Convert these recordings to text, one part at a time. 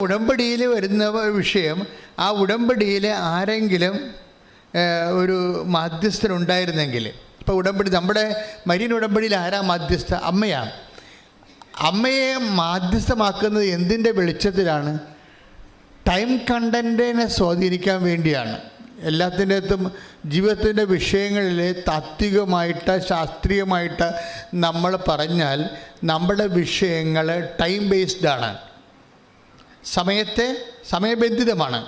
ഉടമ്പടിയിൽ വരുന്ന വിഷയം ആ ഉടമ്പടിയിൽ ആരെങ്കിലും ഒരു മാധ്യസ്ഥൻ ഉണ്ടായിരുന്നെങ്കിൽ ഇപ്പോൾ ഉടമ്പടി നമ്മുടെ മരീൻ ഉടമ്പടിയിൽ ആരാ മാധ്യസ്ഥ? അമ്മയാണ്. അമ്മയെ മാധ്യസ്ഥമാക്കുന്നത് എന്തിന്റെ വെളിച്ചത്തിലാണ്? ടൈം കണ്ടന്റിനെ സ്വാധീനിക്കാൻ വേണ്ടിയാണ്. എല്ലാത്തിന്റെ അകത്തും ജീവിതത്തിന്റെ വിഷയങ്ങളിൽ താത്വികമായിട്ട് ശാസ്ത്രീയമായിട്ട് നമ്മൾ പറഞ്ഞാൽ നമ്മുടെ വിഷയങ്ങൾ ടൈം ബേസ്ഡ് ആണ്. സമയത്തെ സമയബന്ധിതമാണ്.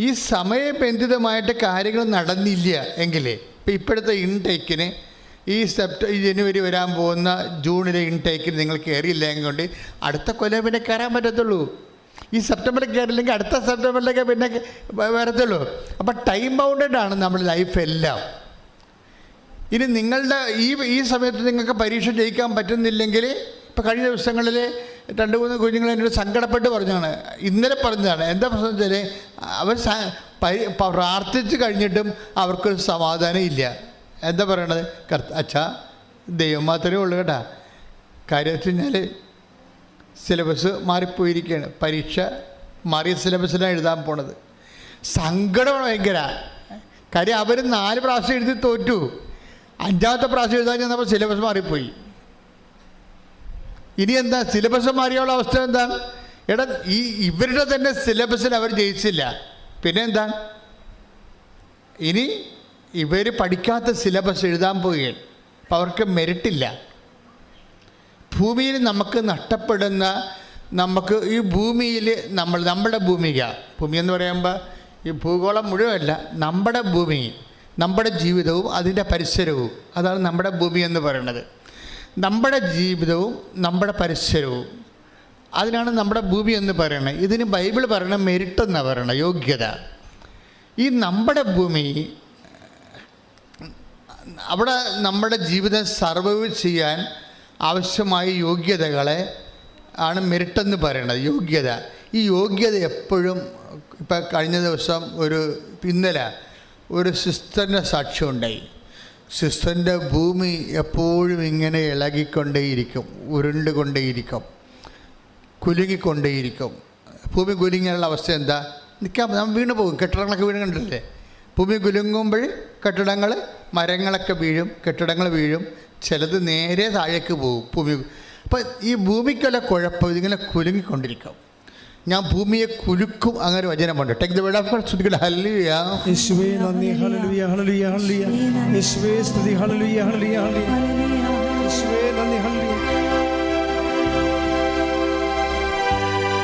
ഈ സമയബന്ധിതമായിട്ട് കാര്യങ്ങൾ നടന്നില്ല എങ്കിൽ ഇപ്പം ഇപ്പോഴത്തെ ഇൻടേക്കിന് ഈ സെപ്റ്റ ജനുവരി വരാൻ പോകുന്ന ജൂണിലെ ഇൻടേക്കിന് നിങ്ങൾ കയറിയില്ല എങ്കിൽ അടുത്ത കൊല്ലം പിന്നെ കയറാൻ പറ്റത്തുള്ളൂ. ഈ സെപ്റ്റംബറിൽ കയറില്ലെങ്കിൽ അടുത്ത സെപ്റ്റംബറിലേക്ക് പിന്നെ വരത്തുള്ളൂ. അപ്പം ടൈം ബൗണ്ടഡ് ആണ് നമ്മുടെ ലൈഫ് എല്ലാം. ഇനി നിങ്ങളുടെ ഈ ഈ സമയത്ത് നിങ്ങൾക്ക് പരീക്ഷ ജയിക്കാൻ പറ്റുന്നില്ലെങ്കിൽ ഇപ്പോൾ കഴിഞ്ഞ ദിവസങ്ങളിൽ രണ്ട് മൂന്ന് കുഞ്ഞുങ്ങൾ എന്നോട് സങ്കടപ്പെട്ട് പറഞ്ഞാണ് ഇന്നലെ പറഞ്ഞതാണ്. എന്താ പ്രശ്നം വെച്ചാൽ അവർ പ്രാർത്ഥിച്ച് കഴിഞ്ഞിട്ടും അവർക്കൊരു സമാധാനം ഇല്ല. എന്താ പറയണത്? കർത്ത അച്ഛ ദൈവം മാത്രമേ ഉള്ളൂ കേട്ടാ. കാര്യം വെച്ച് കഴിഞ്ഞാൽ സിലബസ് മാറിപ്പോയിരിക്കുകയാണ്. പരീക്ഷ മാറിയ സിലബസിലാണ് എഴുതാൻ പോണത്. സങ്കടം ഭയങ്കര. കാര്യം അവർ നാല് പ്രാവശ്യം എഴുതി തോറ്റു. അഞ്ചാമത്തെ പ്രാവശ്യം എഴുതാൻ ചെന്നപ്പോൾ സിലബസ് മാറിപ്പോയി. ഇനി എന്താ സിലബസ് മാറിയുള്ള അവസ്ഥ എന്താ? എടാ ഈ ഇവരുടെ തന്നെ സിലബസിൽ അവർ ജയിച്ചില്ല. പിന്നെ എന്താ ഇനി ഇവർ പഠിക്കാത്ത സിലബസ് എഴുതാൻ പോവുകയാണ്. അപ്പം അവർക്ക് മെരിട്ടില്ല ഭൂമിയിൽ നമുക്ക് നഷ്ടപ്പെടുന്ന നമുക്ക് ഈ ഭൂമിയിൽ നമ്മൾ നമ്മുടെ ഭൂമിക. ഭൂമി എന്ന് പറയുമ്പോൾ ഈ ഭൂഗോളം മുഴുവനല്ല നമ്മുടെ ഭൂമി നമ്മുടെ ജീവിതവും അതിന്റെ പരിസരവും. അതാണ് നമ്മുടെ ഭൂമി എന്ന് പറയുന്നത്. നമ്മുടെ ജീവിതവും നമ്മുടെ പരിസരവും. അതിനാണ് നമ്മുടെ ഭൂമി എന്ന് പറയുന്നത് ഇതിന് ബൈബിൾ പറയണ മെരിറ്റ് എന്നാണ് പറയണത് യോഗ്യത. ഈ നമ്മുടെ ഭൂമി അവിടെ നമ്മുടെ ജീവിതം സർവൈവ് ചെയ്യാൻ ആവശ്യമായ യോഗ്യതകളെ ആണ് മെറിറ്റ് പറയണത് യോഗ്യത. ഈ യോഗ്യത എപ്പോഴും ഇപ്പം കഴിഞ്ഞ ദിവസം ഒരു ഇന്നലെ ഒരു സിസ്റ്ററിന്റെ സാക്ഷ്യം ഉണ്ടായി. സിസ്റ്ററിന്റെ ഭൂമി എപ്പോഴും ഇങ്ങനെ ഇളകിക്കൊണ്ടേയിരിക്കും ഉരുണ്ടുകൊണ്ടേയിരിക്കും കുലുങ്ങിക്കൊണ്ടേയിരിക്കും. ഭൂമി കുലുങ്ങിയുള്ള അവസ്ഥ എന്താ? നിൽക്കാൻ നമ്മൾ വീണ് പോകും. കെട്ടിടങ്ങളൊക്കെ വീണ് ഭൂമി കുലുങ്ങുമ്പോൾ കെട്ടിടങ്ങൾ മരങ്ങളൊക്കെ വീഴും കെട്ടിടങ്ങൾ വീഴും ചിലത് നേരെ താഴേക്ക് പോകും. ഭൂമി അപ്പോൾ ഈ ഭൂമിക്കുള്ള കുഴപ്പം ഇതിങ്ങനെ കുലുങ്ങിക്കൊണ്ടിരിക്കും. ഞാൻ ഭൂമിയെ കുലുക്കും അങ്ങനെ വചനമുണ്ട് take the word of god സ്തുതിക്കട്ടെ ഹല്ലേലൂയ യേശുവേ നന്ദി. ഹല്ലേലൂയ ഹല്ലേലൂയ ഹല്ലേലൂയ യേശുവേ സ്തുതി. ഹല്ലേലൂയ ഹല്ലേലൂയ ഹല്ലേലൂയ യേശുവേ നന്ദി ഹല്ലേലൂയ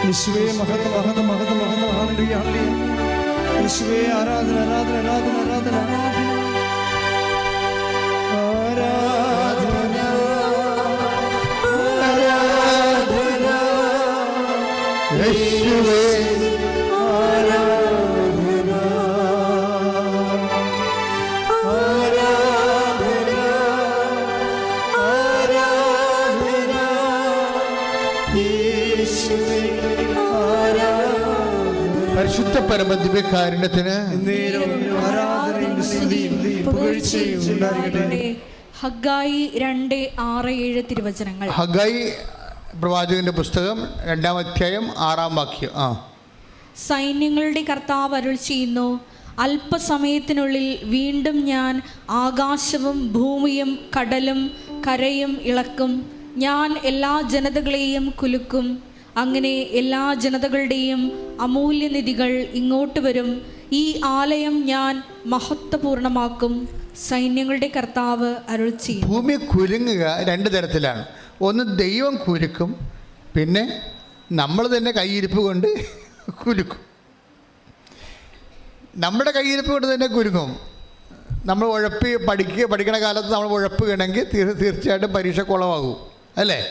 യേശുവേ മഹത്വ മഹത്വ മഹത്വ മഹത്വ. ഹല്ലേലൂയ ഹല്ലേലൂയ യേശുവേ ആരാധന ആരാധന ആരാധന ആരാധന ആരാധന. യേശുവേ ആരാധന. ആരാധന ആരാധന. യേശുവേ ആരാധന. പരിശുദ്ധ പുകഴ്ചയും ഉണ്ടായിരിക്കട്ടെ ഹഗ്ഗായി രണ്ട് ആറ് ഏഴ് തിരുവചനങ്ങൾ. ഹഗായി പ്രവാചകന്റെ പുസ്തകം രണ്ടാം അധ്യായം ആറാം വാക്യം. ആ. സൈന്യങ്ങളുടെ കർത്താവ് അരുൾ ചെയ്യുന്നു അല്പസമയത്തിനുള്ളിൽ വീണ്ടും ഞാൻ ആകാശവും ഭൂമിയും കടലും കരയും ഇളക്കും. ഞാൻ എല്ലാ ജനതകളെയും കുലുക്കും. അങ്ങനെ എല്ലാ ജനതകളുടെയും അമൂല്യനിധികൾ ഇങ്ങോട്ട് വരും. ഈ ആലയം ഞാൻ മഹത്വപൂർണമാക്കും സൈന്യങ്ങളുടെ കർത്താവ് അരുൾ ചെയ്യും ഭൂമി കുലുങ്ങുക രണ്ട് തരത്തിലാണ്. ഒന്ന് ദൈവം കുരുക്കും പിന്നെ നമ്മൾ തന്നെ കൈയിരിപ്പ് കൊണ്ട് കുരുക്കും. നമ്മുടെ കൈയിരിപ്പ് കൊണ്ട് തന്നെ കുലുങ്ങും നമ്മൾ ഉഴപ്പി പഠിക്കുക പഠിക്കണ കാലത്ത് നമ്മൾ ഉഴപ്പുകയാണെങ്കിൽ തീർ തീർച്ചയായിട്ടും പരീക്ഷ കുളമാകും. അല്ലേ?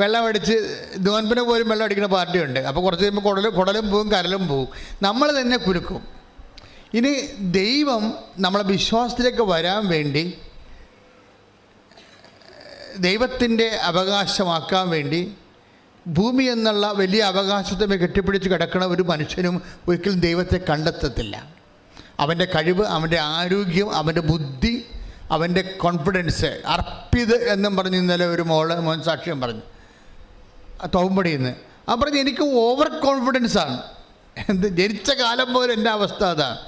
വെള്ളം അടിച്ച് ധോൻപിന് പോലും വെള്ളം അടിക്കുന്ന പാർട്ടിയുണ്ട്. അപ്പോൾ കുറച്ച് കഴിയുമ്പോൾ കുടലും കുടലും പോവും കരലും പോവും. നമ്മൾ തന്നെ കുരുക്കും. ഇനി ദൈവം നമ്മളെ വിശ്വാസത്തിലേക്ക് വരാൻ വേണ്ടി ദൈവത്തിന്റെ അവകാശമാക്കാൻ വേണ്ടി ഭൂമി എന്നുള്ള വലിയ അവകാശത്തെ കെട്ടിപ്പിടിച്ച് കിടക്കുന്ന ഒരു മനുഷ്യനും ഒരിക്കലും ദൈവത്തെ കണ്ടെത്തത്തില്ല. അവന്റെ കഴിവ് അവന്റെ ആരോഗ്യം അവന്റെ ബുദ്ധി അവന്റെ കോൺഫിഡൻസ് അർപ്പിത് എന്നും പറഞ്ഞ് ഇന്നലെ ഒരു മോൾ മോൻ സാക്ഷ്യം പറഞ്ഞു. തോമ്പടിയിൽ നിന്ന് ആ പറഞ്ഞ് എനിക്ക് ഓവർ കോൺഫിഡൻസ് ആണ്. എന്ത് ജനിച്ച കാലം മുതൽ എന്റെ അവസ്ഥ അതാണ്.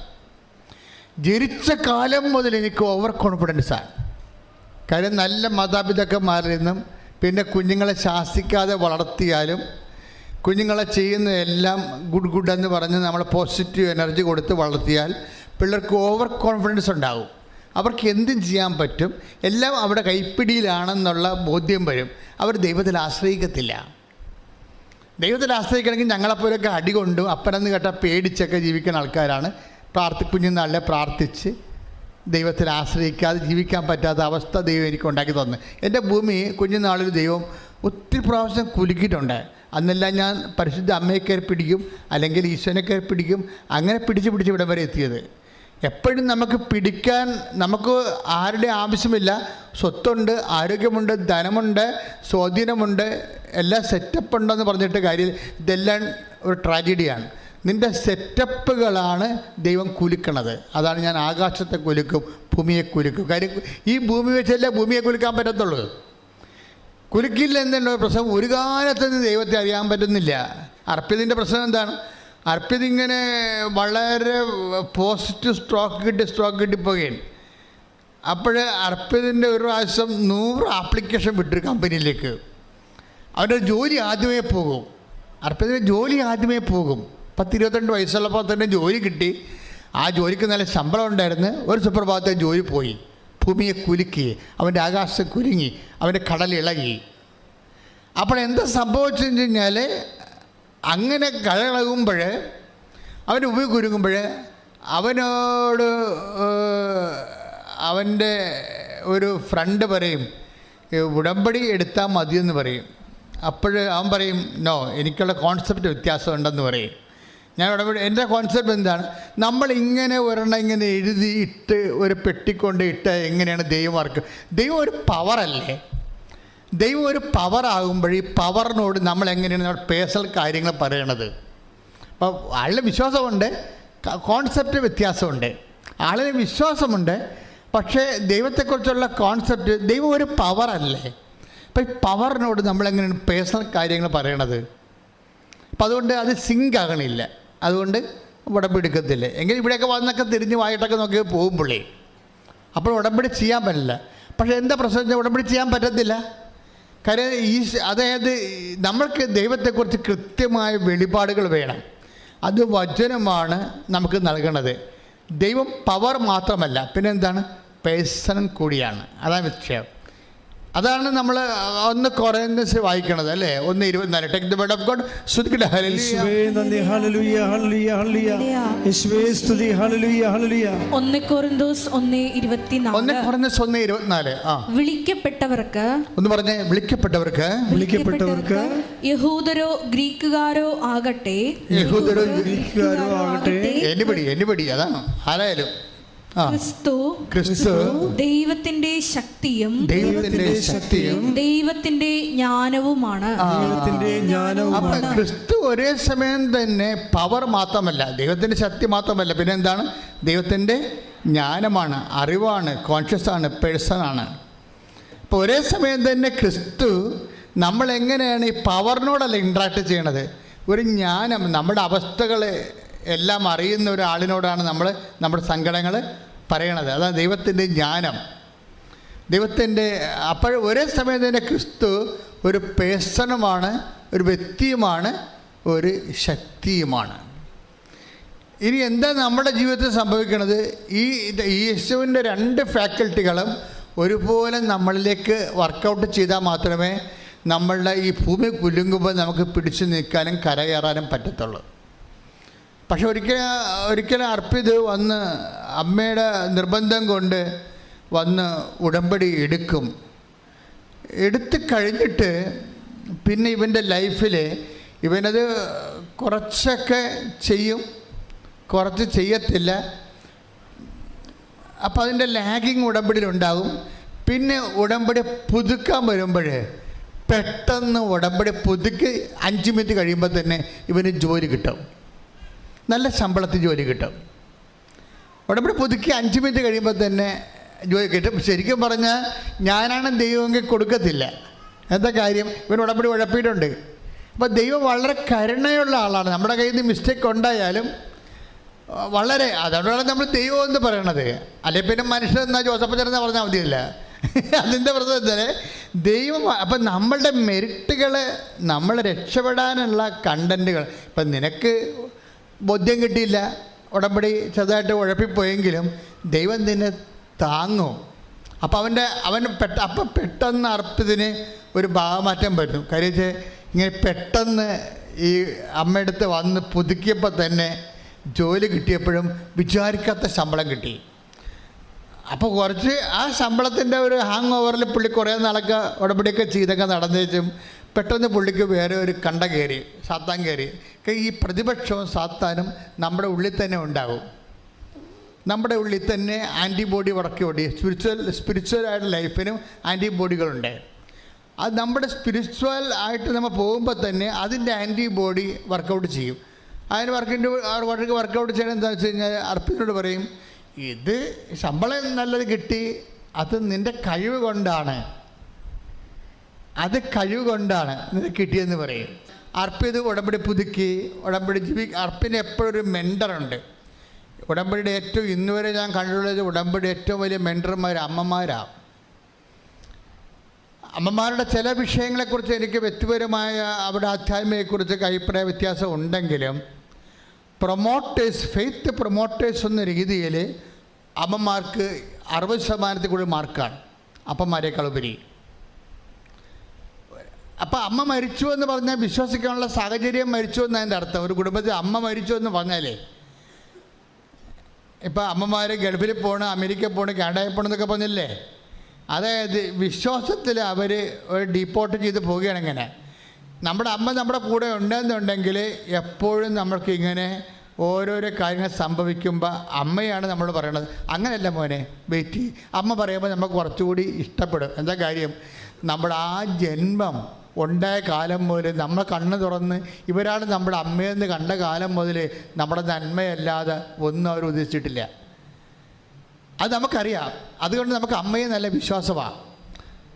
ജനിച്ച കാലം മുതൽ എനിക്ക് ഓവർ കോൺഫിഡൻസ് ആണ്. കാര്യം നല്ല മാതാപിതാക്കന്മാരിൽ നിന്നും പിന്നെ കുഞ്ഞുങ്ങളെ ശാസിക്കാതെ വളർത്തിയാലും കുഞ്ഞുങ്ങളെ ചെയ്യുന്ന എല്ലാം ഗുഡ് ഗുഡ് എന്ന് പറഞ്ഞ് നമ്മൾ പോസിറ്റീവ് എനർജി കൊടുത്ത് വളർത്തിയാൽ പിള്ളേർക്ക് ഓവർ കോൺഫിഡൻസ് ഉണ്ടാകും അവർക്ക് എന്തും ചെയ്യാൻ പറ്റും. എല്ലാം അവിടെ കൈപ്പിടിയിലാണെന്നുള്ള ബോധ്യം വരും. അവർ ദൈവത്തിൽ ആശ്രയിക്കത്തില്ല. ദൈവത്തിൽ ആശ്രയിക്കണമെങ്കിൽ ഞങ്ങളെപ്പോലൊക്കെ അടികൊണ്ടും അപ്പനെന്ന് കേട്ടാൽ പേടിച്ചൊക്കെ ജീവിക്കുന്ന ആൾക്കാരാണ്. പ്രാർത്ഥി കുഞ്ഞുനാളിലെ പ്രാർത്ഥിച്ച് ദൈവത്തിൽ ആശ്രയിക്കാതെ ജീവിക്കാൻ പറ്റാത്ത അവസ്ഥ ദൈവം എനിക്ക് ഉണ്ടാക്കി തന്നു. എന്റെ ഭൂമി കുഞ്ഞുനാളിൽ ദൈവം ഒത്തിരി പ്രാവശ്യം കുലുക്കിയിട്ടുണ്ട്. അന്നെല്ലാം ഞാൻ പരിശുദ്ധ അമ്മയെ കയറി പിടിക്കും അല്ലെങ്കിൽ ഈശ്വരനെ കയറി പിടിക്കും അങ്ങനെ പിടിച്ച് പിടിച്ച് ഇവിടം വരെ എത്തിയത്. എപ്പോഴും നമുക്ക് പിടിക്കാൻ നമുക്ക് ആരുടെ ആവശ്യമില്ല. സ്വത്തുണ്ട് ആരോഗ്യമുണ്ട് ധനമുണ്ട് സ്വാധീനമുണ്ട് എല്ലാം സെറ്റപ്പ് ഉണ്ടെന്ന് പറഞ്ഞിട്ട് കാര്യം ഇതെല്ലാം ഒരു ട്രാജഡിയാണ് നിന്റെ സെറ്റപ്പുകളാണ് ദൈവം കുലുക്കണത്. അതാണ് ഞാൻ ആകാശത്തെ കുലുക്കും ഭൂമിയെ കുലുക്കും. കാര്യം ഈ ഭൂമി വെച്ചല്ലേ ഭൂമിയെ കുലുക്കാൻ പറ്റത്തുള്ളൂ? കുലുക്കില്ല എന്നുള്ള പ്രശ്നം ഒരു കാലത്ത് ദൈവത്തെ അറിയാൻ പറ്റുന്നില്ല. അർപ്പിതിന്റെ പ്രശ്നം എന്താണ്? അർപ്പിത് ഇങ്ങനെ വളരെ പോസിറ്റീവ് സ്ട്രോക്ക് കിട്ടി സ്ട്രോക്ക് കിട്ടിപ്പോവുകയാണ് അപ്പോൾ അർപ്പിതിന്റെ ഒരു പ്രാവശ്യം നൂറ് ആപ്ലിക്കേഷൻ വിട്ടു കമ്പനിയിലേക്ക്. അവരുടെ ജോലി ആദ്യമേ പോകും. അർപ്പിതിന്റെ ജോലി ആദ്യമേ പോകും. പത്ത് ഇരുപത്തിരണ്ട് വയസ്സുള്ളപ്പോൾ തന്നെ ജോലി കിട്ടി. ആ ജോലിക്ക് നല്ല ശമ്പളം ഉണ്ടായിരുന്നു. ഒരു സുപ്രഭാതത്തെ ജോലി പോയി. ഭൂമിയെ കുലുക്കി. അവന്റെ ആകാശം കുലുങ്ങി. അവന്റെ കടൽ ഇളകി. അപ്പോൾ എന്താ സംഭവിച്ചെന്ന് കഴിഞ്ഞാൽ അങ്ങനെ കടലിളകുമ്പോൾ അവൻ ഉപയോഗ കുരുങ്ങുമ്പോൾ അവനോട് അവന്റെ ഒരു ഫ്രണ്ട് പറയും ഉടമ്പടി എടുത്താൽ മതിയെന്ന് പറയും. അപ്പോൾ അവൻ പറയും നോ എനിക്കുള്ള കോൺസെപ്റ്റ് വ്യത്യാസമുണ്ടെന്ന് പറയും. ഞാൻ ഇടപെടും എന്റെ കോൺസെപ്റ്റ് എന്താണ്? നമ്മൾ ഇങ്ങനെ ഒരെണ്ണം ഇങ്ങനെ എഴുതി ഇട്ട് ഒരു പെട്ടിക്കൊണ്ട് ഇട്ട് എങ്ങനെയാണ് ദൈവം വർക്ക്? ദൈവം ഒരു പവറല്ലേ ദൈവം ഒരു പവർ ആകുമ്പോൾ ഈ പവറിനോട് നമ്മൾ എങ്ങനെയാണ് നമ്മൾ പേഴ്സണൽ കാര്യങ്ങൾ പറയണത്? അപ്പോൾ ആളിന് വിശ്വാസമുണ്ട്. കോൺസെപ്റ്റ് വ്യത്യാസമുണ്ട്. ആളിന് വിശ്വാസമുണ്ട്. പക്ഷേ ദൈവത്തെക്കുറിച്ചുള്ള കോൺസെപ്റ്റ് ദൈവം ഒരു പവറല്ലേ അപ്പം ഈ പവറിനോട് നമ്മളെങ്ങനെയാണ് പേഴ്സണൽ കാര്യങ്ങൾ പറയണത്? അപ്പം അതുകൊണ്ട് അത് സിങ്ക് ആകണില്ല. അതുകൊണ്ട് ഉടമ്പടി എടുക്കത്തില്ല എങ്കിൽ ഇവിടെയൊക്കെ വന്നൊക്കെ തിരിഞ്ഞ് വായിട്ടൊക്കെ നോക്കി പോകും പുള്ളി. അപ്പോൾ ഉടമ്പടി ചെയ്യാൻ പറ്റില്ല. പക്ഷേ എന്താ പ്രശ്നം ഉടമ്പടി ചെയ്യാൻ പറ്റത്തില്ല. കാര്യം ഈ അതായത് നമ്മൾക്ക് ദൈവത്തെക്കുറിച്ച് കൃത്യമായ വെളിപാടുകൾ വേണം. അത് വചനമാണ് നമുക്ക് നൽകണത്. ദൈവം പവർ മാത്രമല്ല. പിന്നെ എന്താണ് പേഴ്സൺ കൂടിയാണ്. അതാണ് വിഷയം. അതാണ് നമ്മൾ ഒന്ന് കുറേന്ന് വായിക്കണത് അല്ലേ? ഒന്ന് ഇരുപത്തിനാല്. Take the word of god ഒന്ന് കൊറിന്തോസ് ഒന്ന് ഇരുപത്തിനാല്. ആ. വിളിക്കപ്പെട്ടവർക്ക് ഒന്ന് പറഞ്ഞേ വിളിക്കപ്പെട്ടവർക്ക്. വിളിക്കപ്പെട്ടവർക്ക് യഹൂദരോ ഗ്രീക്കുകാരോ ആകട്ടെ. യഹൂദരോ ഗ്രീക്കുകാരോ ആകട്ടെ. എനിപടി എനിപടി അതാണ് ആരായാലും ക്രിസ്തു ക്രിസ്തു ദൈവത്തിന്റെ ശക്തിയും ദൈവത്തിന്റെ ശക്തിയും ദൈവത്തിന്റെ ജ്ഞാനവുമാണ്. ദൈവത്തിന്റെ അപ്പൊ ജ്ഞാനവുമാണ്. ക്രിസ്തു ഒരേ സമയം തന്നെ പവർ മാത്രമല്ല ദൈവത്തിന്റെ ശക്തി മാത്രമല്ല പിന്നെ എന്താണ് ദൈവത്തിന്റെ ജ്ഞാനമാണ് അറിവാണ് കോൺഷ്യസ് ആണ് പേഴ്സൺ ആണ്. അപ്പോൾ ഒരേ സമയം തന്നെ ക്രിസ്തു നമ്മൾ എങ്ങനെയാണ് ഈ പവറിനോടല്ല ഇൻട്രാക്ട് ചെയ്യണത്? ഒരു ജ്ഞാനം നമ്മുടെ അവസ്ഥകൾ എല്ലാം അറിയുന്ന ഒരാളിനോടാണ് നമ്മൾ നമ്മുടെ സങ്കടങ്ങൾ പറയണത്. അതാണ് ദൈവത്തിന്റെ ജ്ഞാനം. ദൈവത്തിന്റെ അപ്പോൾ ഒരേ സമയം തന്നെ ക്രിസ്തു ഒരു പേഴ്സണുമാണ് ഒരു വ്യക്തിയുമാണ് ഒരു ശക്തിയുമാണ്. ഇനി എന്താ നമ്മുടെ ജീവിതത്തിൽ സംഭവിക്കുന്നത് ഈ യേശുവിന്റെ രണ്ട് ഫാക്കൽറ്റികളും ഒരുപോലെ നമ്മളിലേക്ക് വർക്കൗട്ട് ചെയ്താൽ മാത്രമേ നമ്മളുടെ ഈ ഭൂമി കുലുങ്ങുമ്പോൾ നമുക്ക് പിടിച്ചു നിൽക്കാനും കരകയറാനും പറ്റത്തുള്ളൂ. പക്ഷെ ഒരിക്കൽ ഒരിക്കലും അർപ്പിത് വന്ന് അമ്മയുടെ നിർബന്ധം കൊണ്ട് വന്ന് ഉടമ്പടി എടുക്കും. എടുത്തു കഴിഞ്ഞിട്ട് പിന്നെ ഇവന്റെ ലൈഫിൽ ഇവനത് കുറച്ചൊക്കെ ചെയ്യും. കുറച്ച് ചെയ്യത്തില്ല. അപ്പം അതിന്റെ ലാഗിങ് ഉടമ്പടിയിലുണ്ടാകും. പിന്നെ ഉടമ്പടി പുതുക്കാൻ വരുമ്പോൾ പെട്ടെന്ന് ഉടമ്പടി പുതുക്കി അഞ്ച് മിനിറ്റ് കഴിയുമ്പോൾ തന്നെ ഇവന് ജോലി കിട്ടും. നല്ല ശമ്പളത്തിൽ ജോലി കിട്ടും. ഉടമ്പടി പുതുക്കി അഞ്ച് മിനിറ്റ് കഴിയുമ്പോൾ തന്നെ ജോലി കിട്ടും. ശരിക്കും പറഞ്ഞാൽ ഞാനാണ് ദൈവമെങ്കിൽ കൊടുക്കത്തില്ല. എന്താ കാര്യം? ഇവൻ ഉടമ്പടി ഉഴപ്പിയിട്ടുണ്ട്. അപ്പോൾ ദൈവം വളരെ കരുണയുള്ള ആളാണ്. നമ്മുടെ കയ്യിൽ നിന്ന് മിസ്റ്റേക്ക് ഉണ്ടായാലും വളരെ അതുകൊണ്ടാണ് നമ്മൾ ദൈവം എന്ന് പറയണത്. അല്ലെ പിന്നെ മനുഷ്യൻ ജോസഫ് ചേർന്ന് പറഞ്ഞാൽ മതിയല്ല? അതിന്റെ പ്രശ്നം എന്താ ദൈവം അപ്പം നമ്മളുടെ മെരിറ്റുകൾ നമ്മൾ രക്ഷപ്പെടാനുള്ള കണ്ടന്റുകൾ ഇപ്പം നിനക്ക് ബോധ്യം കിട്ടിയില്ല. ഉടമ്പടി ചെറുതായിട്ട് ഉഴപ്പിപ്പോയെങ്കിലും ദൈവം തന്നെ താങ്ങും. അപ്പോൾ അവന്റെ അവൻ പെട്ട അപ്പം പെട്ടെന്ന് അർപ്പത്തിന് ഒരു ഭാവമാറ്റം പറ്റും കാര്യം ഇങ്ങനെ പെട്ടെന്ന് ഈ അമ്മയടുത്ത് വന്ന് പുതുക്കിയപ്പോൾ തന്നെ ജോലി കിട്ടിയപ്പോഴും വിചാരിക്കാത്ത ശമ്പളം കിട്ടി. അപ്പോൾ കുറച്ച് ആ ശമ്പളത്തിന്റെ ഒരു ഹാങ് ഓവറിൽ പുള്ളി കുറേ നാളൊക്കെ ഉടമ്പടിയൊക്കെ ചെയ്തൊക്കെ നടന്നേച്ചും പെട്ടെന്ന് പുള്ളിക്ക് വേറെ ഒരു കണ്ട കയറി സാത്താൻ കയറി. ഈ പ്രതിപക്ഷവും സാത്താനും നമ്മുടെ ഉള്ളിൽ തന്നെ ഉണ്ടാകും നമ്മുടെ ഉള്ളിൽ തന്നെ ആന്റിബോഡി വടക്കി ഓടി. സ്പിരിച്വൽ സ്പിരിച്വൽ ആയിട്ട് ലൈഫിനും ആന്റിബോഡികളുണ്ട് അത് നമ്മുടെ സ്പിരിച്വൽ ആയിട്ട് നമ്മൾ പോകുമ്പോൾ തന്നെ അതിന്റെ ആന്റിബോഡി വർക്കൗട്ട് ചെയ്യും. അതിന് വർക്കിന്റെ വർക്ക് വർക്കൗട്ട് ചെയ്യണം എന്താണെന്ന് വെച്ച് കഴിഞ്ഞാൽ അർപ്പിനോട് പറയും ഇത് ശമ്പളം നല്ലത് കിട്ടി അത് നിന്റെ കഴിവ് കൊണ്ടാണ്. അത് കഴിവ് കൊണ്ടാണ് നിനക്ക് കിട്ടിയെന്ന് പറയും. അർപ്പിത് ഉടമ്പടി പുതുക്കി ഉടമ്പടി ജീവി അർപ്പിന് എപ്പോഴും ഒരു മെന്ററുണ്ട് ഉടമ്പടിയുടെ ഏറ്റവും ഇന്ന് വരെ ഞാൻ കണ്ടിട്ടുള്ളത് ഉടമ്പടി ഏറ്റവും വലിയ മെന്റർമാർ അമ്മമാരാണ് അമ്മമാരുടെ ചില വിഷയങ്ങളെക്കുറിച്ച് എനിക്ക് വ്യക്തിപരമായ അവരുടെ ആധ്യാത്മികയെക്കുറിച്ചൊക്കെ അഭിപ്രായ വ്യത്യാസം ഉണ്ടെങ്കിലും പ്രൊമോട്ടേഴ്സ് ഫെയ്ത്ത് പ്രൊമോട്ടേഴ്സ് എന്ന രീതിയിൽ അമ്മമാർക്ക് അറുപത് ശതമാനത്തിൽ കൂടുതൽ മാർക്കാണ് അപ്പന്മാരെക്കാൾ ഉപരി അപ്പം അമ്മ മരിച്ചു എന്ന് പറഞ്ഞാൽ വിശ്വസിക്കാനുള്ള സാഹചര്യം മരിച്ചു എന്നതിന്റെ അർത്ഥം. ഒരു കുടുംബത്തിൽ അമ്മ മരിച്ചു എന്ന് പറഞ്ഞാലേ. ഇപ്പം അമ്മമാർ ഗൾഫിൽ പോകണം അമേരിക്ക പോകണം കാനഡയിൽ പോകണം എന്നൊക്കെ പറഞ്ഞില്ലേ? അതായത് വിശ്വാസത്തിൽ അവർ ഒരു ഡീപ്പോർട്ട് ചെയ്ത് പോവുകയാണ് ഇങ്ങനെ. നമ്മുടെ അമ്മ നമ്മുടെ കൂടെ ഉണ്ടെന്നുണ്ടെങ്കിൽ എപ്പോഴും നമ്മൾക്ക് ഇങ്ങനെ ഓരോരോ കാര്യങ്ങൾ സംഭവിക്കുമ്പോൾ അമ്മയാണ് നമ്മൾ പറയണത്. അങ്ങനെയല്ല മോനെ വെയിറ്റ് അമ്മ പറയുമ്പോൾ നമുക്ക് കുറച്ചുകൂടി ഇഷ്ടപ്പെടും. എന്താ കാര്യം? നമ്മുടെ ആ ജന്മം ഉണ്ടായ കാലം മുതൽ നമ്മൾ കണ്ണ് തുറന്ന് ഇവരാണ് നമ്മുടെ അമ്മയെന്ന് കണ്ട കാലം മുതൽ നമ്മുടെ നന്മയല്ലാതെ ഒന്നും അവർ ഉദ്ദേശിച്ചിട്ടില്ല. അത് നമുക്കറിയാം. അതുകൊണ്ട് നമുക്ക് അമ്മയെ നല്ല വിശ്വാസമാണ്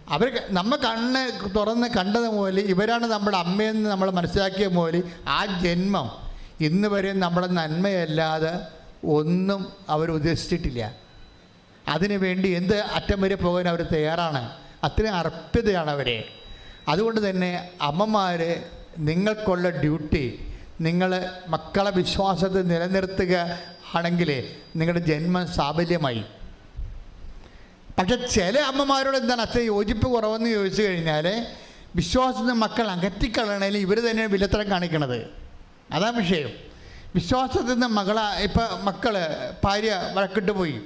അവർ നമ്മ കണ്ണ് തുറന്ന് കണ്ടത് മുതൽ ഇവരാണ് നമ്മുടെ അമ്മയെന്ന് നമ്മൾ മനസ്സിലാക്കിയ മുതൽ ആ ജന്മം ഇന്ന് വരെ നമ്മുടെ നന്മയല്ലാതെ ഒന്നും അവർ ഉദ്ദേശിച്ചിട്ടില്ല. അതിനു വേണ്ടി എന്ത് അറ്റം വരെ പോകാൻ അവർ തയ്യാറാണ്. അത്രയും അർപ്പിതയാണ് അവരെ. അതുകൊണ്ട് തന്നെ അമ്മമാർ നിങ്ങൾക്കുള്ള ഡ്യൂട്ടി നിങ്ങൾ മക്കളെ വിശ്വാസത്തെ നിലനിർത്തുക ആണെങ്കിൽ നിങ്ങളുടെ ജന്മം സാഫല്യമായി പക്ഷെ ചില അമ്മമാരോട് എന്താണ് അത്ര യോജിപ്പ് കുറവെന്ന് ചോദിച്ചു കഴിഞ്ഞാൽ വിശ്വാസത്തിന് മക്കൾ അകറ്റിക്കളയണേൽ ഇവർ തന്നെ വിലത്തരം കാണിക്കണത്. അതാണ് വിഷയം. വിശ്വാസത്തിൽ നിന്ന് മകളെ ഇപ്പം മക്കൾ ഭാര്യ വഴക്കിട്ട് പോയി.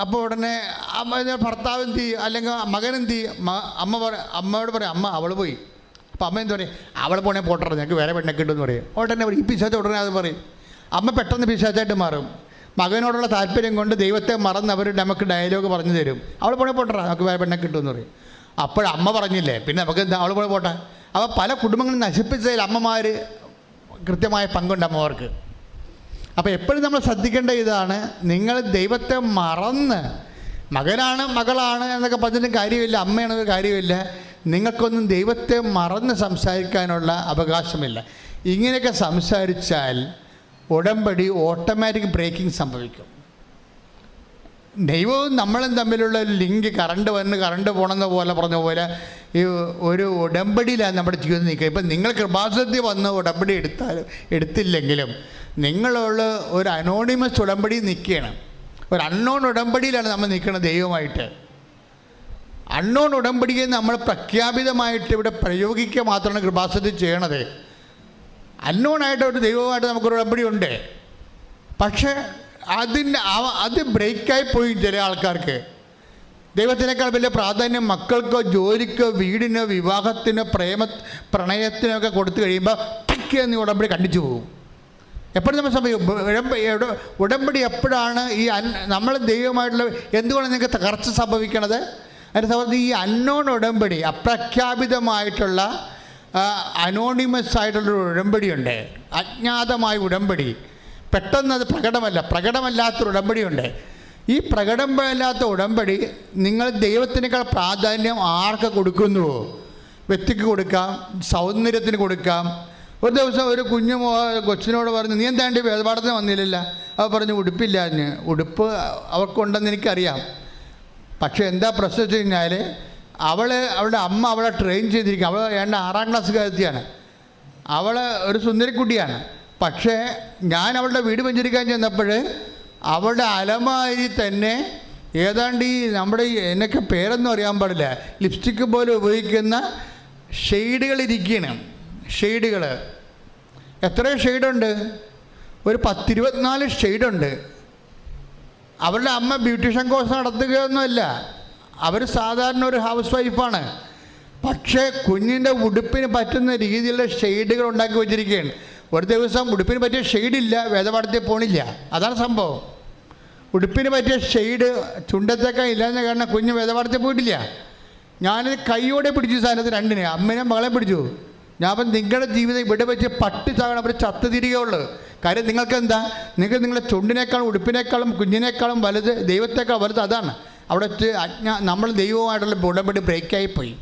അപ്പോൾ ഉടനെ അമ്മ ഭർത്താവ് എന്ത് ചെയ്യും? അല്ലെങ്കിൽ മകൻ എന്ത് ചെയ്യും? അമ്മ പറ അമ്മയോട് പറയും അമ്മ അവൾ പോയി. അപ്പോൾ അമ്മ എന്ത് പറയും? അവൾ പോണേ പോട്ടറ ഞങ്ങൾക്ക് വേറെ പെണ്ണെ കിട്ടുമെന്ന് പറയും. ഉടനെ ഈ പിശാച്ച ഉടനെ അത് പറയും. അമ്മ പെട്ടെന്ന് പിശാച്ചായിട്ട് മാറും. മകനോടുള്ള താല്പര്യം കൊണ്ട് ദൈവത്തെ മറന്ന് അവർ നമുക്ക് ഡയലോഗ് പറഞ്ഞു തരും. അവൾ പോണേ പോട്ടറ നമുക്ക് വേറെ പെണ്ണെ കിട്ടുമെന്ന് പറയും. അപ്പോഴമ്മ പറഞ്ഞില്ലേ പിന്നെ നമുക്ക് എന്താ അവൾ പോണേ പോട്ടെ? അപ്പോൾ പല കുടുംബങ്ങളും നശിപ്പിച്ചതിൽ അമ്മമാർ കൃത്യമായ പങ്കുണ്ട് അമ്മമാർക്ക്. അപ്പോൾ എപ്പോഴും നമ്മൾ ശ്രദ്ധിക്കേണ്ട ഇതാണ് നിങ്ങൾ ദൈവത്തെ മറന്ന് മകനാണ് മകളാണ് എന്നൊക്കെ പറഞ്ഞിട്ട് കാര്യമില്ല അമ്മയാണെന്നൊരു കാര്യമില്ല നിങ്ങൾക്കൊന്നും ദൈവത്തെ മറന്ന് സംസാരിക്കാനുള്ള അവകാശമില്ല. ഇങ്ങനെയൊക്കെ സംസാരിച്ചാൽ ഉടമ്പടി ഓട്ടോമാറ്റിക് ബ്രേക്കിംഗ് സംഭവിക്കും. ദൈവവും നമ്മളും തമ്മിലുള്ള ഒരു ലിങ്ക് കറണ്ട് വന്ന് കറണ്ട് പോണെന്ന പോലെ പറഞ്ഞ പോലെ ഈ ഒരു ഉടമ്പടിയിലാണ് നമ്മുടെ ജീവിതം നിൽക്കുക ഇപ്പം നിങ്ങൾ കൃപാസത്തിൽ വന്ന് ഉടമ്പടി എടുത്താലും എടുത്തില്ലെങ്കിലും നിങ്ങളുള്ള ഒരു അനോണിമസ് ഉടമ്പടി നിൽക്കുകയാണ്. ഒരു അണ്ണോൺ ഉടമ്പടിയിലാണ് നമ്മൾ നിൽക്കുന്നത് ദൈവമായിട്ട്. അണ്ണോൺ ഉടമ്പടിയെ നമ്മൾ പ്രഖ്യാപിതമായിട്ട് ഇവിടെ പ്രയോഗിക്കുക മാത്രമാണ് കൃപാസത്തിൽ ചെയ്യണത്. അണ്ണോണായിട്ട് ഒരു ദൈവമായിട്ട് നമുക്കൊരു ഉടമ്പടി ഉണ്ട്. പക്ഷേ അവ- അത് ബ്രേക്കായി പോയി ചില ആൾക്കാർക്ക്. ദൈവത്തിനേക്കാൾ വലിയ പ്രാധാന്യം മക്കൾക്കോ ജോലിക്കോ വീടിനോ വിവാഹത്തിനോ പ്രേമ പ്രണയത്തിനോ ഒക്കെ കൊടുത്തു കഴിയുമ്പോൾ ടക്ക് എന്ന് ഉടമ്പടി കണ്ടിച്ചു പോകും. എപ്പോഴും നമ്മൾ സംഭവിക്കും ഉടമ്പടി എപ്പോഴാണ് ഈ അൻ നമ്മൾ ദൈവമായിട്ടുള്ള എന്തുകൊണ്ടാണ് നിങ്ങൾക്ക് തകർച്ച സംഭവിക്കണത്? അതിന്റെ സംബന്ധിച്ച് ഈ അന്നോൺ ഉടമ്പടി അപ്രഖ്യാപിതമായിട്ടുള്ള അനോണിമസ് ആയിട്ടുള്ളൊരു ഉടമ്പടിയുണ്ട്. അജ്ഞാതമായ ഉടമ്പടി. പെട്ടെന്ന് അത് പ്രകടമല്ല പ്രകടമല്ലാത്തൊരു ഉടമ്പടിയുണ്ട്. ഈ പ്രകടമല്ലാത്ത ഉടമ്പടി നിങ്ങൾ ദൈവത്തിനേക്കാൾ പ്രാധാന്യം ആർക്ക് കൊടുക്കുന്നുവോ? വ്യക്തിക്ക് കൊടുക്കാം സൗന്ദര്യത്തിന് കൊടുക്കാം ഒരു ദിവസം ഒരു കുഞ്ഞു മോ കൊച്ചിനോട് പറഞ്ഞു നീ എന്താണ്ട് വേദപാഠത്തിന് വന്നില്ലല്ല? അവ പറഞ്ഞു ഉടുപ്പില്ല ഉടുപ്പ് അവർക്കുണ്ടെന്ന് എനിക്കറിയാം. പക്ഷെ എന്താ പ്രശ്നം വെച്ച് കഴിഞ്ഞാൽ അവൾ അവളുടെ അമ്മ അവളെ ട്രെയിൻ ചെയ്തിരിക്കും. അവൾ ഏണ്ട ആറാം ക്ലാസ് ക്ലാസ്സുകാരത്തിയാണ് അവൾ ഒരു സുന്ദരിക്കുട്ടിയാണ്. പക്ഷേ ഞാൻ അവളുടെ വീട് പഞ്ചരിക്കാൻ ചെന്നപ്പോൾ അവളുടെ അലമാരി തന്നെ ഏതാണ്ട് ഈ നമ്മുടെ എന്നൊക്കെ പേരൊന്നും അറിയാൻ പാടില്ല. ലിപ്സ്റ്റിക്ക് പോലെ ഉപയോഗിക്കുന്ന ഷെയ്ഡുകൾ ഇരിക്കണം ഷെയ്ഡുകൾ എത്ര ഷെയ്ഡുണ്ട് ഒരു പത്തിരുപത്തിനാല് ഷെയ്ഡുണ്ട് അവരുടെ അമ്മ ബ്യൂട്ടീഷ്യൻ കോഴ്സ് നടത്തുകയൊന്നുമല്ല. അവർ സാധാരണ ഒരു ഹൗസ് വൈഫാണ് പക്ഷേ കുഞ്ഞിന്റെ ഉടുപ്പിന് പറ്റുന്ന രീതിയിലുള്ള ഷെയ്ഡുകൾ ഉണ്ടാക്കി വെച്ചിരിക്കുകയാണ്. ഒരു ദിവസം ഉടുപ്പിന് പറ്റിയ ഷെയ്ഡില്ല വേദപാഠത്തിൽ പോണില്ല. അതാണ് സംഭവം. ഉടുപ്പിന് പറ്റിയ ഷെയ്ഡ് ചുണ്ടത്തേക്കാൻ ഇല്ലാന്ന് കാരണം കുഞ്ഞ് വേദപാഠത്തിൽ പോയിട്ടില്ല. ഞാനിത് കൈയോടെ പിടിച്ചു സാധനത്തിന് രണ്ടിനെ. അമ്മനെ മകളെ പിടിച്ചു. ഞാൻ അപ്പം നിങ്ങളുടെ ജീവിതം ഇവിടെ വെച്ച് പട്ടി ചാകണം അവർ ചത്ത് തിരികെയുള്ളൂ കാര്യം നിങ്ങൾക്ക് എന്താ നിങ്ങൾക്ക് നിങ്ങളുടെ ചുണ്ടിനേക്കാളും ഉടുപ്പിനേക്കാളും കുഞ്ഞിനേക്കാളും വലുത് ദൈവത്തേക്കാൾ വലുത് അതാണ്. അവിടെ അജ്ഞ നമ്മൾ ദൈവമായിട്ടുള്ള ഉടമ്പടി ബ്രേക്കായി പോയി.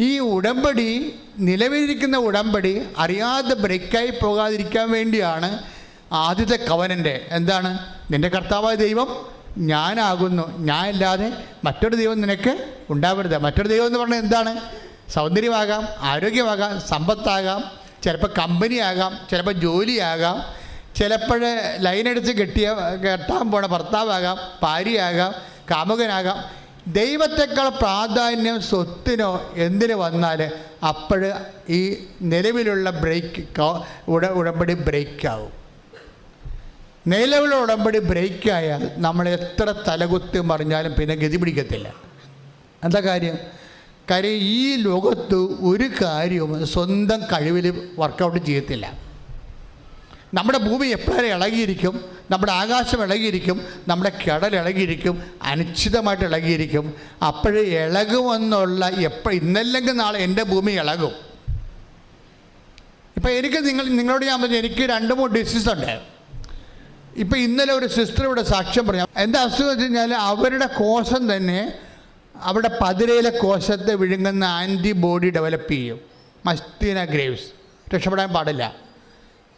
ഈ ഉടമ്പടി നിലവിലിരിക്കുന്ന ഉടമ്പടി അറിയാതെ ബ്രേക്കായി പോകാതിരിക്കാൻ വേണ്ടിയാണ് ആദ്യത്തെ കവനന്റെ. എന്താണ്? നിന്റെ കർത്താവായ ദൈവം ഞാനാകുന്നു. ഞാൻ ഇല്ലാതെ മറ്റൊരു ദൈവം നിനക്ക് ഉണ്ടാവരുത്. മറ്റൊരു ദൈവം എന്ന് പറഞ്ഞാൽ എന്താണ്? സൗന്ദര്യമാകാം ആരോഗ്യമാകാം സമ്പത്താകാം ചിലപ്പോൾ കമ്പനിയാകാം ചിലപ്പോൾ ജോലിയാകാം ചിലപ്പോൾ ലൈനടിച്ച് കെട്ടിയ കെട്ടാൻ പോണ ഭർത്താവാകാം ഭാര്യയാകാം കാമുകനാകാം. ദൈവത്തെക്കാൾ പ്രാധാന്യം സ്വത്തിനോ എന്തിന് വന്നാൽ അപ്പോൾ ഈ നിലവിലുള്ള ബ്രേക്ക് ഉട ഉടമ്പടി ബ്രേക്കാവും നിലവിലുള്ള ഉടമ്പടി ബ്രേക്കായാൽ നമ്മൾ എത്ര തലകുത്തി മറിഞ്ഞാലും പിന്നെ ഗതി പിടിക്കത്തില്ല. എന്താ കാര്യം? കാര്യം ഈ ലോകത്ത് ഒരു കാര്യവും സ്വന്തം കഴിവിൽ വർക്കൗട്ട് ചെയ്യത്തില്ല. നമ്മുടെ ഭൂമി എപ്പോഴും ഇളകിയിരിക്കും? നമ്മുടെ ആകാശം ഇളകിയിരിക്കും? നമ്മുടെ കിടൽ ഇളകിയിരിക്കും? അനിശ്ചിതമായിട്ട് ഇളകിയിരിക്കും? അപ്പോഴേ ഇളകുമെന്നുള്ള എപ്പോൾ ഇന്നല്ലെങ്കിൽ നാളെ എന്റെ ഭൂമി ഇളകും. ഇപ്പം എനിക്ക് നിങ്ങൾ നിങ്ങളോട് ഞാൻ പറഞ്ഞു എനിക്ക് രണ്ട് മൂന്ന് ഡിസീസ് ഉണ്ട്. ഇപ്പം ഇന്നലെ ഒരു സിസ്റ്റർ ഇവിടെ സാക്ഷ്യം പറഞ്ഞു. എന്താ അസുഖം വെച്ച് കഴിഞ്ഞാൽ അവരുടെ കോശം തന്നെ അവിടെ പതിരയിലെ കോശത്തെ വിഴുങ്ങുന്ന ആന്റിബോഡി ഡെവലപ്പ് ചെയ്യും. മസ്തീന ഗ്രേവ്സ് രക്ഷപ്പെടാൻ പാടില്ല.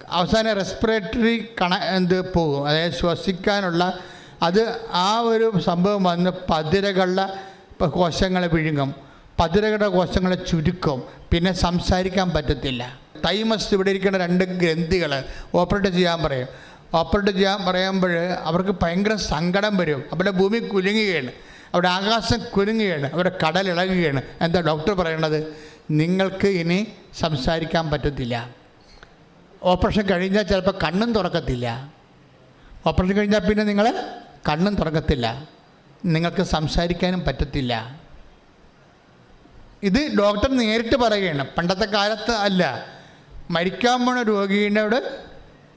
അവസാനം റെസ്പിറേറ്ററി കണ എന്ത് പോകും? അതായത് ശ്വസിക്കാനുള്ള അത് ആ ഒരു സംഭവം വന്ന് പതിരകളുടെ കോശങ്ങളെ വിഴുങ്ങും. പതിരകളുടെ കോശങ്ങളെ ചുരുക്കും. പിന്നെ സംസാരിക്കാൻ പറ്റത്തില്ല. തൈമസ് ഇവിടെ ഇരിക്കുന്ന രണ്ട് ഗ്രന്ഥികൾ ഓപ്പറേറ്റ് ചെയ്യാൻ പറയും. ഓപ്പറേറ്റ് ചെയ്യാൻ പറയുമ്പോൾ അവർക്ക് ഭയങ്കര സങ്കടം വരും. അവരുടെ ഭൂമി കുലുങ്ങുകയാണ്. അവിടെ ആകാശം കുരുങ്ങുകയാണ് അവിടെ കടൽ ഇളകുകയാണ്. എന്താ ഡോക്ടർ പറയേണ്ടത്? നിങ്ങൾക്ക് ഇനി സംസാരിക്കാൻ പറ്റത്തില്ല. ഓപ്പറേഷൻ കഴിഞ്ഞാൽ ചിലപ്പോൾ കണ്ണും തുറക്കത്തില്ല. ഓപ്പറേഷൻ കഴിഞ്ഞാൽ പിന്നെ നിങ്ങൾ കണ്ണും തുറക്കത്തില്ല. നിങ്ങൾക്ക് സംസാരിക്കാനും പറ്റത്തില്ല. ഇത് ഡോക്ടർ നേരിട്ട് പറയുകയാണ്. പണ്ടത്തെ കാലത്ത് അല്ല. മരിക്കാൻ പോണ രോഗീനോട്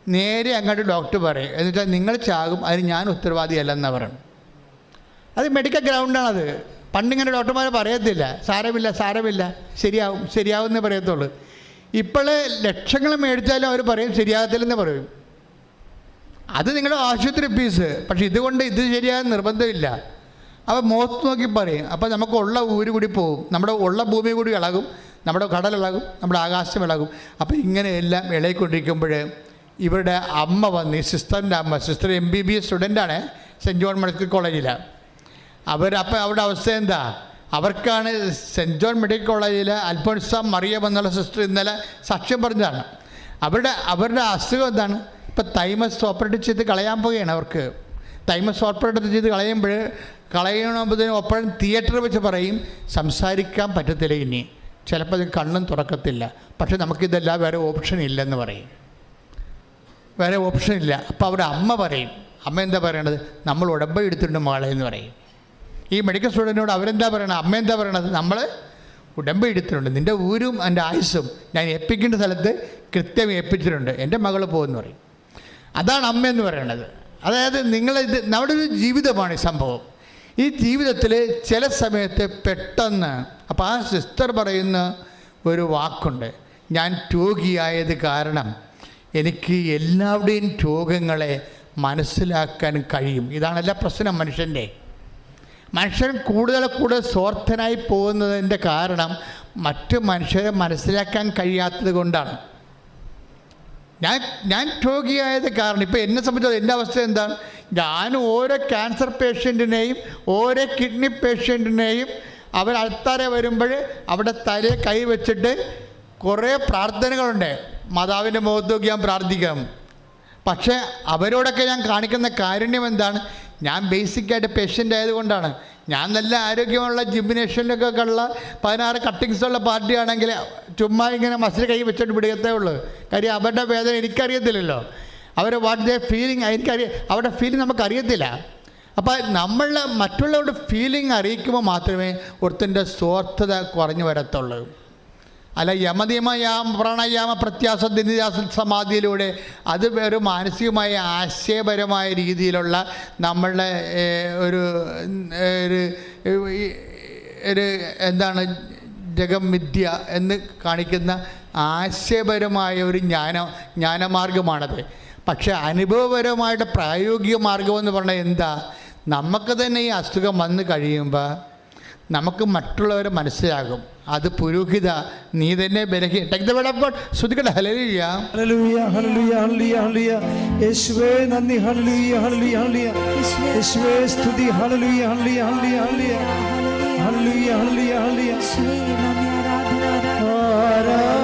നേരെ അങ്ങോട്ട് ഡോക്ടർ പറയും. എന്നിട്ട് നിങ്ങൾ ചാകും അതിന് ഞാൻ ഉത്തരവാദിയല്ലെന്ന് പറയണം അത് മെഡിക്കൽ ഗ്രൗണ്ടാണത് പണ്ടിങ്ങനെ ഡോക്ടർമാർ പറയത്തില്ല. സാരമില്ല സാരമില്ല. ശരിയാവും ശരിയാവും എന്നേ പറയത്തുള്ളൂ. ഇപ്പോൾ ലക്ഷങ്ങൾ മേടിച്ചാലും അവർ പറയും ശരിയാകത്തില്ലെന്ന് പറയും. അത് നിങ്ങളുടെ ആശുപത്രി ഫീസ് പക്ഷെ ഇതുകൊണ്ട് ഇത് ശരിയാകാൻ നിർബന്ധമില്ല. അപ്പോൾ മുഖത്ത് നോക്കി പറയും. അപ്പോൾ നമുക്ക് ഉള്ള ഊര് കൂടി പോകും. നമ്മുടെ ഉള്ള ഭൂമി കൂടി ഇളകും. നമ്മുടെ കടൽ ഇളകും. നമ്മുടെ ആകാശം ഇളകും. അപ്പോൾ ഇങ്ങനെയെല്ലാം ഇളകിക്കൊണ്ടിരിക്കുമ്പോൾ ഇവരുടെ അമ്മ വന്ന് സിസ്റ്ററിന്റെ അമ്മ sister M B B S സ്റ്റുഡന്റാണ് saint John medical കോളേജിൽ അവരപ്പോൾ അവരുടെ അവസ്ഥ എന്താ? അവർക്കാണ് സെന്റ് ജോൺ മെഡിക്കൽ കോളേജിൽ അൽഫോൺസ മറിയം എന്നുള്ള സിസ്റ്റർ ഇന്നലെ സാക്ഷ്യം പറഞ്ഞതാണ്. അവരുടെ അവരുടെ അസുഖം എന്താണ്? ഇപ്പം തൈമസ് ഓപ്പറേറ്റ് ചെയ്ത് കളയാൻ പോവുകയാണ് അവർക്ക്. തൈമസ് ഓപ്പറേറ്റ് ചെയ്ത് കളയുമ്പോൾ കളയണമ്പോഴത്തേനും ഒപ്പം തിയേറ്ററിൽ വെച്ച് പറയും സംസാരിക്കാൻ പറ്റത്തില്ല ഇനി. ചിലപ്പോൾ അത് കണ്ണും തുറക്കത്തില്ല. പക്ഷെ നമുക്കിതെല്ലാം വേറെ ഓപ്ഷൻ ഇല്ലെന്ന് പറയും. വേറെ ഓപ്ഷൻ ഇല്ല. അപ്പോൾ അവരുടെ അമ്മ പറയും. അമ്മ എന്താ പറയണത്? നമ്മൾ ഉടമ്പ എടുത്തിട്ടുണ്ട് മകളെ എന്ന് പറയും. ഈ മെഡിക്കൽ സ്റ്റുഡന്റിനോട് അവരെന്താ പറയണത് അമ്മ എന്താ പറയണത്? നമ്മൾ ഉടമ്പ എടുത്തിട്ടുണ്ട്. നിന്റെ ഊരും എന്റെ ആയുസ്സും ഞാൻ ഏൽപ്പിക്കേണ്ട സ്ഥലത്ത് കൃത്യം ഏൽപ്പിച്ചിട്ടുണ്ട്. എന്റെ മകൾ പോകുമെന്ന് പറയും. അതാണ് അമ്മ എന്ന് പറയണത്. അതായത് നിങ്ങളിത് നമ്മുടെ ഒരു ജീവിതമാണ് ഈ സംഭവം. ഈ ജീവിതത്തിൽ ചില സമയത്ത് പെട്ടെന്ന് അപ്പോൾ ആ സിസ്റ്റർ പറയുന്ന ഒരു വാക്കുണ്ട്. ഞാൻ രോഗിയായത് കാരണം എനിക്ക് എല്ലാവരുടെയും രോഗങ്ങളെ മനസ്സിലാക്കാൻ കഴിയും. ഇതാണല്ല പ്രശ്നം മനുഷ്യന്റെ മനുഷ്യൻ കൂടുതൽ കൂടുതൽ സ്വാർത്ഥനായി പോകുന്നതിന്റെ കാരണം മറ്റ് മനുഷ്യരെ മനസ്സിലാക്കാൻ കഴിയാത്തത് കൊണ്ടാണ്. ഞാൻ ഞാൻ രോഗിയായത് കാരണം ഇപ്പോൾ എന്നെ സംബന്ധിച്ചത് എന്റെ അവസ്ഥ എന്താണ്? ഞാൻ ഓരോ ക്യാൻസർ പേഷ്യന്റിനെയും ഓരോ കിഡ്നി പേഷ്യന്റിനെയും അവർ അൾത്താരെ വരുമ്പോൾ അവിടെ തലയെ കൈ വെച്ചിട്ട് കുറേ പ്രാർത്ഥനകളുണ്ട്. മാതാവിന്റെ മുഖത്ത് നോക്കി ഞാൻ പ്രാർത്ഥിക്കാം പക്ഷേ അവരോടൊക്കെ ഞാൻ കാണിക്കുന്ന കാരുണ്യം എന്താണ്? ഞാൻ ബേസിക്കായിട്ട് പേഷ്യന്റ് ആയതുകൊണ്ടാണ്. ഞാൻ നല്ല ആരോഗ്യമുള്ള ജിംനേഷ്യനിലൊക്കെ ഉള്ള പതിനാറ് കട്ടിങ്സുള്ള പാർട്ടിയാണെങ്കിൽ ചുമ്മാ ഇങ്ങനെ മസിൽ കൈ വെച്ചിട്ട് പിടിക്കത്തേ ഉള്ളൂ. കാര്യം അവരുടെ വേദന എനിക്കറിയത്തില്ലല്ലോ. അവരെ വാട്ട് ദ ഫീലിംഗ് എനിക്കറിയാം അവരുടെ ഫീലിംഗ് നമുക്കറിയത്തില്ല. അപ്പോൾ നമ്മൾ മറ്റുള്ളവരുടെ ഫീലിംഗ് അറിയിക്കുമ്പോൾ മാത്രമേ ഒരുത്തിന്റെ സ്വാർത്ഥത കുറഞ്ഞു വരത്തുള്ളൂ. അല്ല യമനിയമയാം പ്രാണായാമ പ്രത്യാസ ദിനിദാസ സമാധിയിലൂടെ അത് ഒരു മാനസികമായ ആശയപരമായ രീതിയിലുള്ള നമ്മളുടെ ഒരു ഒരു എന്താണ് വിദ്യ എന്ന് കാണിക്കുന്ന ആശയപരമായ ഒരു ജ്ഞാന ജ്ഞാനമാർഗമാണത്. പക്ഷേ അനുഭവപരമായിട്ട് പ്രായോഗിക മാർഗമെന്ന് പറഞ്ഞാൽ എന്താ? നമുക്ക് തന്നെ ഈ അസുഖം വന്നു കഴിയുമ്പോൾ നമുക്ക് മറ്റുള്ളവരെ മനസ്സിലാകും. അത് പുരോഹിത നീ തന്നെ ബലഹീന take the word of god ശ്രുതിക്കട്ടെ ഹല്ലേലൂയ ഹല്ലേലൂയ ഹല്ലേലൂയ ഹല്ലേലൂയ ഹല്ലേലൂയ യേശുവേ നന്ദി. ഹല്ലേലൂയ ഹല്ലേലൂയ ഹല്ലേലൂയ യേശുവേ സ്തുതി. Hallelujah hallelujah hallelujah hallelujah hallelujah ഹല്ലേലൂയ ആരാധന.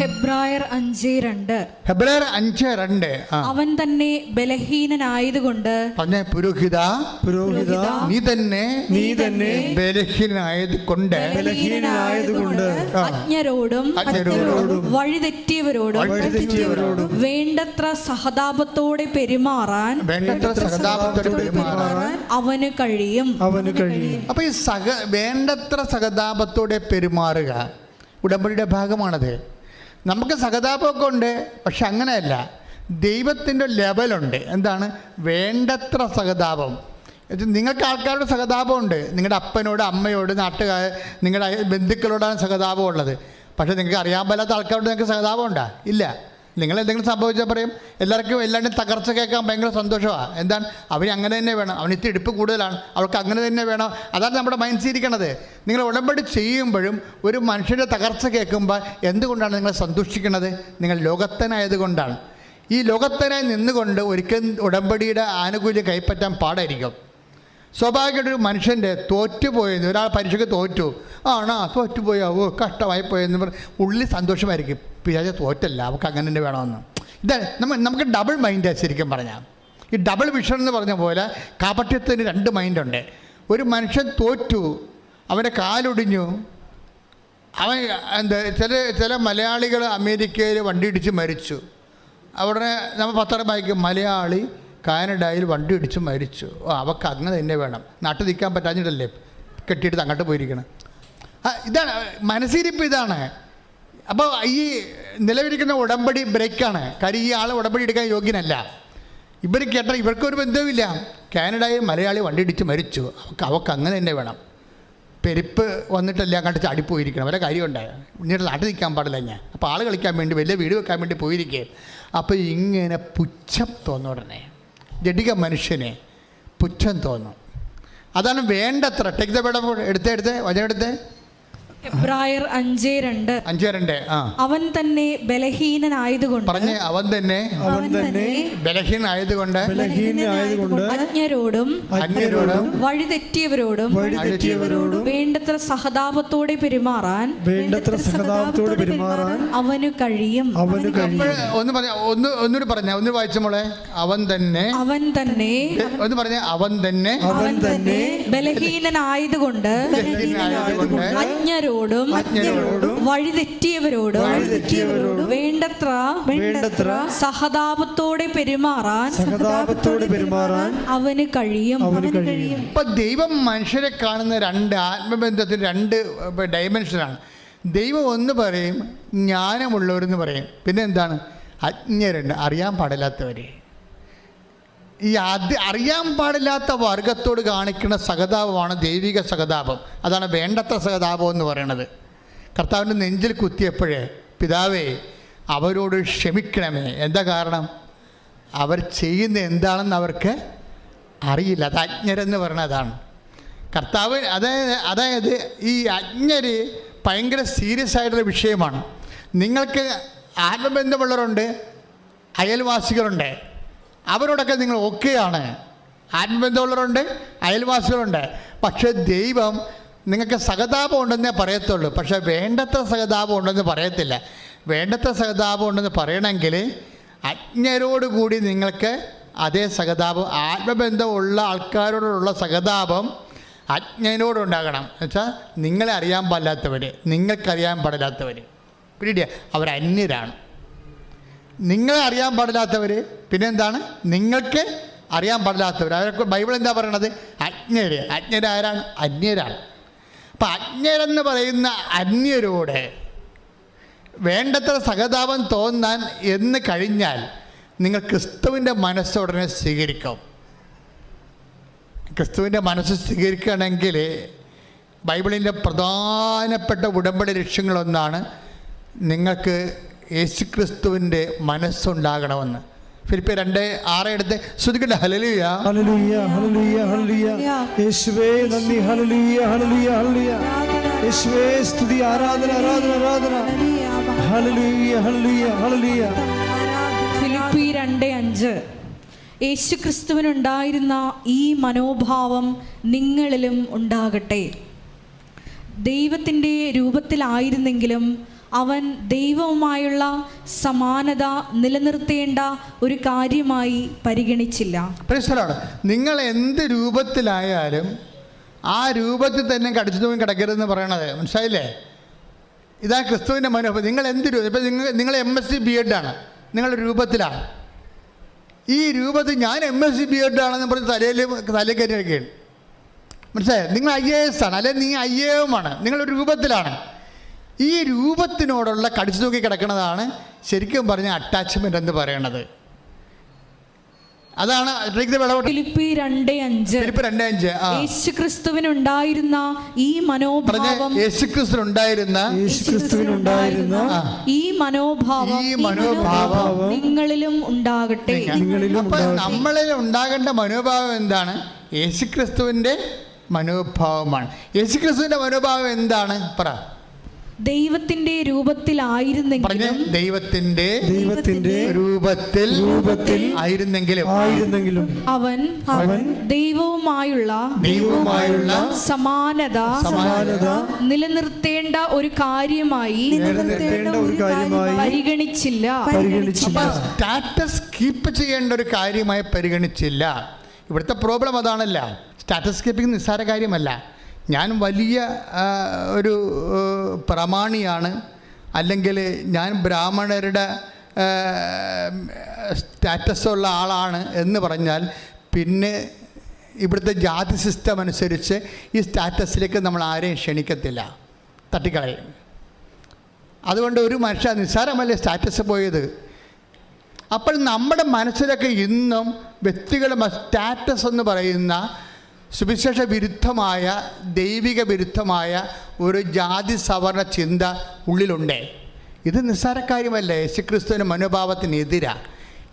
ഹെബ്രായർ അഞ്ച് രണ്ട്. ഹെബ്രായർ അഞ്ച് രണ്ട്. അവൻ തന്നെ ബലഹീനനായതുകൊണ്ട് പറഞ്ഞ പുരോഹിത പുരോഹിത നീ തന്നെ നീ തന്നെ ബലഹീനായത് കൊണ്ട് ബലഹീനനായതുകൊണ്ട് ആ. അജ്ഞരോടും അജ്ഞരോടും വഴിതെറ്റിയവരോടും വഴിതെറ്റിയവരോടും വേണ്ടത്ര സഹതാപത്തോടെ പെരുമാറാൻ വേണ്ടത്ര സഹതാപത്തോടെ പെരുമാറാൻ അവന് കഴിയും. അവന് കഴിയും. അപ്പൊ ഈ സഹ വേണ്ടത്ര സഹതാപത്തോടെ പെരുമാറുക ഉടമ്പടിയുടെ ഭാഗമാണത്. നമുക്ക് സഹതാപമൊക്കെ ഉണ്ട് പക്ഷെ അങ്ങനെയല്ല. ദൈവത്തിന്റെ ലെവലുണ്ട്. എന്താണ്? വേണ്ടത്ര സഹതാപം. നിങ്ങൾക്ക് ആൾക്കാരുടെ സഹതാപമുണ്ട്. നിങ്ങളുടെ അപ്പനോട് അമ്മയോട് നാട്ടുകാർ നിങ്ങളുടെ ബന്ധുക്കളോടാണ് സഹതാപം ഉള്ളത് പക്ഷേ നിങ്ങൾക്ക് അറിയാൻ പറ്റാത്ത ആൾക്കാരോട് നിങ്ങൾക്ക് സഹതാപം ഉണ്ടോ ഇല്ല. നിങ്ങൾ എന്തെങ്കിലും സംഭവിച്ചാൽ പറയും. എല്ലാവർക്കും എല്ലാവരുടെയും തകർച്ച കേൾക്കാൻ ഭയങ്കര സന്തോഷമാണ് എന്താണ്? അവന് അങ്ങനെ തന്നെ വേണം. അവന് ഇത്തിരി ഇടുപ്പ് കൂടുതലാണ്. അവൾക്ക് അങ്ങനെ തന്നെ വേണം. അതാണ് നമ്മുടെ മൈൻഡ് ഇരിക്കണത്. നിങ്ങൾ ഉടമ്പടി ചെയ്യുമ്പോഴും ഒരു മനുഷ്യന്റെ തകർച്ച കേൾക്കുമ്പോൾ എന്തുകൊണ്ടാണ് നിങ്ങൾ സന്തോഷിക്കുന്നത് നിങ്ങൾ ലോകത്തനായതുകൊണ്ടാണ്. ഈ ലോകത്തനായി നിന്നുകൊണ്ട് ഒരിക്കലും ഉടമ്പടിയുടെ ആനുകൂല്യം കൈപ്പറ്റാൻ പാടായിരിക്കും. സ്വാഭാവികമായിട്ട് ഒരു മനുഷ്യന്റെ തോറ്റുപോയെന്ന് ഒരാൾ പരീക്ഷയ്ക്ക് തോറ്റു. ആണോ തോറ്റുപോയോ ഓ കഷ്ടമായി പോയെന്ന് പറഞ്ഞ് ഉള്ളിൽ സന്തോഷമായിരിക്കും. പിതാജ തോറ്റല്ല അവൾക്ക് അങ്ങനെ തന്നെ വേണമെന്ന്. ഇതാണ് നമ്മ നമുക്ക് ഡബിൾ മൈൻഡ് ശരിക്കും പറഞ്ഞാൽ ഈ ഡബിൾ വിഷൻ എന്ന് പറഞ്ഞ പോലെ കാപട്യത്തിന് രണ്ട് മൈൻഡുണ്ട് ഒരു മനുഷ്യൻ തോറ്റു അവന്റെ കാലൊടിഞ്ഞു. അവൻ എന്താ ചില ചില മലയാളികൾ അമേരിക്കയിൽ വണ്ടി ഇടിച്ച് മരിച്ചു. അവിടെ നമ്മൾ പത്രം വായിക്കും മലയാളി കാനഡയിൽ വണ്ടി ഇടിച്ച് മരിച്ചു. ഓ അവൾക്ക് അങ്ങനെ തന്നെ വേണം. നാട്ടിൽ നിൽക്കാൻ പറ്റാഞ്ഞിട്ടല്ലേ കെട്ടിയിട്ട് അങ്ങോട്ട് പോയിരിക്കണം. ഇതാണ് മനസ്സിരിപ്പ് ഇതാണ്. അപ്പോൾ ഈ നിലവിലിരിക്കുന്ന ഉടമ്പടി ബ്രേക്കാണ്. കാര്യം ഈ ആൾ ഉടമ്പടി എടുക്കാൻ യോഗ്യനല്ല. ഇവർ കേട്ട ഇവർക്കൊരു ബന്ധവുമില്ല. കാനഡയിൽ മലയാളി വണ്ടി ഇടിച്ച് മരിച്ചു. അവർക്ക് അവൾക്ക് അങ്ങനെ തന്നെ വേണം. പെരുപ്പ് വന്നിട്ടല്ല അങ്ങോട്ട് ചാടിപ്പോയിരിക്കണം. വല്ല കാര്യമുണ്ടായോ ഇങ്ങനെ നാട്ടിൽ നിൽക്കാൻ പാടില്ല ഞാൻ അപ്പോൾ ആൾ കളിക്കാൻ വേണ്ടി വലിയ വീട് വെക്കാൻ വേണ്ടി പോയിരിക്കേ. അപ്പോൾ ഇങ്ങനെ പുച്ഛം തോന്നും ഉടനെ. ജഡിക മനുഷ്യനെ പുച്ഛം തോന്നും. അതാണ് വേണ്ടത്ര. ടേക്ക് ദ വേട എടുത്ത് എടുത്ത് വചനം ഹെബ്രായർ അഞ്ച് രണ്ട്. അഞ്ച് രണ്ട് അവൻ തന്നെ ബലഹീനനായതുകൊണ്ട് പറഞ്ഞേ അവൻ തന്നെ അവൻ തന്നെ ബലഹീനായതുകൊണ്ട് ബലഹീനായതുകൊണ്ട് അജ്ഞരോടും അന്യരോടും വഴിതെറ്റിയവരോടും വഴിതെറ്റിയവരോടും വേണ്ടത്ര സഹതാപത്തോടെ പെരുമാറാൻ വേണ്ടത്ര സഹതാപത്തോടെ പെരുമാറാൻ അവന് കഴിയും. അവന് കഴിയും. ഒന്ന് പറഞ്ഞ ഒന്ന് ഒന്നുകൂടി പറഞ്ഞ ഒന്ന് വായിച്ച മോളെ? അവൻ തന്നെ അവൻ തന്നെ ഒന്ന് പറഞ്ഞ അവൻ തന്നെ അവൻ തന്നെ ബലഹീനനായതുകൊണ്ട് ബലഹീനായതുകൊണ്ട് അജ്ഞരോടും വഴിതെറ്റിയവരോടും വഴിതെറ്റിയവരോടും വേണ്ടത്ര വേണ്ടത്ര സഹതാപത്തോടെ പെരുമാറാൻ സഹതാപത്തോടെ പെരുമാറാൻ അവന് കഴിയും. അവന് കഴിയും. ഇപ്പൊ ദൈവം മനുഷ്യരെ കാണുന്ന രണ്ട് ആത്മബന്ധത്തിൽ രണ്ട് ഡയമെൻഷനാണ് ദൈവം ഒന്ന് പറയും ജ്ഞാനമുള്ളവരെന്ന് പറയും. പിന്നെ എന്താണ്? അജ്ഞരുണ്ട് അറിയാൻ പാടില്ലാത്തവർ ഈ അത് അറിയാൻ പാടില്ലാത്ത വർഗത്തോട് കാണിക്കുന്ന സഹതാപമാണ് ദൈവിക സഹതാപം. അതാണ് വേണ്ടത്ര സഹതാപം എന്ന് പറയണത്. കർത്താവിന്റെ നെഞ്ചിൽ കുത്തിയപ്പോഴേ പിതാവേ അവരോട് ക്ഷമിക്കണമേ. എന്താ കാരണം? അവർ ചെയ്യുന്ന എന്താണെന്ന് അവർക്ക് അറിയില്ല. അത് അജ്ഞരെന്ന് പറയുന്നതാണ് കർത്താവ് അതായത് അതായത് ഈ അജ്ഞര് ഭയങ്കര സീരിയസ് ആയിട്ടുള്ള വിഷയമാണ്. നിങ്ങൾക്ക് ആത്മബന്ധമുള്ളവരുണ്ട് അയൽവാസികളുണ്ട്. അവരോടൊക്കെ നിങ്ങൾ ഒക്കെയാണ് ആത്മബന്ധമുള്ളവരുണ്ട് അയൽവാസികളുണ്ട്. പക്ഷേ ദൈവം നിങ്ങൾക്ക് സഹതാപം ഉണ്ടെന്നേ പറയത്തുള്ളൂ. പക്ഷേ വേണ്ടത്ര സഹതാപം ഉണ്ടെന്ന് പറയത്തില്ല. വേണ്ടത്ര സഹതാപം ഉണ്ടെന്ന് പറയണമെങ്കിൽ അജ്ഞരോടുകൂടി നിങ്ങൾക്ക് അതേ സഹതാപം ആത്മബന്ധമുള്ള ആൾക്കാരോടുള്ള സഹതാപം അജ്ഞനോടുണ്ടാകണം. എന്നുവെച്ചാൽ നിങ്ങളെ അറിയാൻ പാടില്ലാത്തവർ നിങ്ങൾക്കറിയാൻ പാടില്ലാത്തവർ പിന്നീട് അവർ അന്യരാണ്. നിങ്ങളെ അറിയാൻ പാടില്ലാത്തവർ പിന്നെന്താണ്? നിങ്ങൾക്ക് അറിയാൻ പാടില്ലാത്തവർ അവരൊക്കെ ബൈബിൾ എന്താ പറയണത്? അജ്ഞര്. അജ്ഞരാരാണ് അന്യരാണ്. അപ്പം അജ്ഞരെന്ന് പറയുന്ന അന്യരോട് വേണ്ടത്ര സഹതാപം തോന്നാൻ എന്ന് കഴിഞ്ഞാൽ നിങ്ങൾ ക്രിസ്തുവിന്റെ മനസ്സ് ഉടനെ സ്വീകരിക്കും. ക്രിസ്തുവിന്റെ മനസ്സ് സ്വീകരിക്കുകയാണെങ്കിൽ ബൈബിളിന്റെ പ്രധാനപ്പെട്ട ഉടമ്പടി ലക്ഷ്യങ്ങളൊന്നാണ് നിങ്ങൾക്ക് യേശു ക്രിസ്തുവിന്റെ മനസ്സുണ്ടാകണമെന്ന്. ഫിലിപ്പ് രണ്ട് ആറ് എടുത്ത് ശ്രുതിക്കട്ടെ ഹലലിയ ഹല്ലേലൂയ ഹല്ലേലൂയ ഹല്ലേലൂയ. യേശുവേ നന്ദി. Hallelujah hallelujah hallelujah. യേശുവേ സ്തുതി. ആരാധന ആരാധന ആരാധന. ഹല്ലേലൂയ. ഹല്ലേലൂയ ഹല്ലേലൂയ ഫിലിപ്പി രണ്ട് അഞ്ച്. യേശു ക്രിസ്തുവിനുണ്ടായിരുന്ന ഈ മനോഭാവം നിങ്ങളിലും ഉണ്ടാകട്ടെ. ദൈവത്തിന്റെ രൂപത്തിലായിരുന്നെങ്കിലും അവൻ ദൈവവുമായുള്ള സമാനത നിലനിർത്തേണ്ട ഒരു കാര്യമായി പരിഗണിച്ചില്ല. നിങ്ങൾ എന്ത് രൂപത്തിലായാലും ആ രൂപത്തിൽ തന്നെ കടിച്ചു തൂങ്ങി കിടക്കരുതെന്ന് പറയണത്. മനസ്സിലായില്ലേ? ഇതാ ക്രിസ്തുവിന്റെ മനോഭാവം. നിങ്ങൾ എന്ത് രൂപം ഇപ്പം നിങ്ങൾ നിങ്ങൾ എം എസ് സി ബി എഡാണ് നിങ്ങളുടെ രൂപത്തിലാണ് ഈ രൂപത്തിൽ ഞാൻ എം എസ് സി ബി എഡാണെന്ന് പറഞ്ഞ് തലയിൽ തലയിൽ കയറ്റി വയ്ക്കുകയാണ് മനസ്സിലായോ? നിങ്ങൾ ഐ എ എസ് ആണ്. അല്ലെങ്കിൽ നീ ഐ എ എമ്മാണ് നിങ്ങളൊരു രൂപത്തിലാണ്. ഈ രൂപത്തിനോടുള്ള കടിച്ചു തൂക്കി കിടക്കുന്നതാണ് ശരിക്കും പറഞ്ഞ അറ്റാച്ച്മെന്റ് എന്ന് പറയുന്നത് അതാണ് ഫിലിപ്പി രണ്ട് അഞ്ച്. ഫിലിപ്പ് രണ്ട് അഞ്ച് യേശു ക്രിസ്തുവിനുണ്ടായിരുന്ന ഈ മനോഭാവം. യേശു ക്രിസ്തുവിനുണ്ടായിരുന്ന ഈ മനോഭാവം. ഈ മനോഭാവം നിങ്ങളിലും ഉണ്ടാകട്ടെ. നിങ്ങളിലും ഉണ്ടാകട്ടെ. നമ്മളിൽ ഉണ്ടാകേണ്ട മനോഭാവം എന്താണ്? യേശുക്രിസ്തുവിന്റെ മനോഭാവമാണ്. യേശുക്രിസ്തുവിന്റെ മനോഭാവം എന്താണ്? പറ. ദൈവത്തിന്റെ രൂപത്തിലായിരുന്നെങ്കിലും ദൈവത്തിന്റെ ദൈവത്തിന്റെ രൂപത്തിൽ രൂപത്തിൽ ആയിരുന്നെങ്കിലും. ആയിരുന്നെങ്കിലും. അവൻ അവൻ ദൈവവുമായുള്ള ദൈവവുമായുള്ള സമാനത സമാനത നിലനിർത്തേണ്ട ഒരു കാര്യമായി നിലനിർത്തേണ്ട ഒരു കാര്യമായി പരിഗണിച്ചില്ല. പരിഗണിച്ചില്ല. സ്റ്റാറ്റസ് കീപ്പ് ചെയ്യേണ്ട ഒരു കാര്യമായി പരിഗണിച്ചില്ല. ഇവിടുത്തെ പ്രോബ്ലം അതാണല്ല. സ്റ്റാറ്റസ് കീപ്പിംഗ് നിസ്സാര കാര്യമല്ല. ഞാൻ വലിയ ഒരു പ്രമാണിയാണ്. അല്ലെങ്കിൽ ഞാൻ ബ്രാഹ്മണരുടെ സ്റ്റാറ്റസ് ഉള്ള ആളാണ് എന്ന് പറഞ്ഞാൽ പിന്നെ ഇവിടുത്തെ ജാതി സിസ്റ്റം അനുസരിച്ച് ഈ സ്റ്റാറ്റസിലേക്ക് നമ്മൾ ആരെയും ക്ഷണിക്കത്തില്ല. തട്ടിക്കളയും. അതുകൊണ്ട് ഒരു മനുഷ്യ നിസ്സാരമല്ലേ സ്റ്റാറ്റസ് പോയത്? അപ്പോൾ നമ്മുടെ മനസ്സിലൊക്കെ ഇന്നും വ്യക്തികളുടെ സ്റ്റാറ്റസ് എന്ന് പറയുന്ന സുവിശേഷ വിരുദ്ധമായ ദൈവിക വിരുദ്ധമായ ഒരു ജാതി സവർണ ചിന്ത ഉള്ളിലുണ്ട്. ഇത് നിസ്സാര കാര്യമല്ല യേശുക്രിസ്തുവിന്റെ മനോഭാവത്തിനെതിരാണ്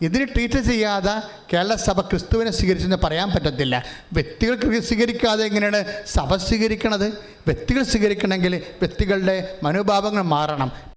ഇതിന് ട്രീറ്റ് ചെയ്യാതെ കേരള സഭ ക്രിസ്തുവിനെ സ്വീകരിച്ചെന്ന് പറയാൻ പറ്റത്തില്ല. വ്യക്തികൾ ക്രി- സ്വീകരിക്കാതെ എങ്ങനെയാണ് സഭ സ്വീകരിക്കണത്? വ്യക്തികൾ സ്വീകരിക്കണമെങ്കിൽ വ്യക്തികളുടെ മനോഭാവങ്ങൾ മാറണം.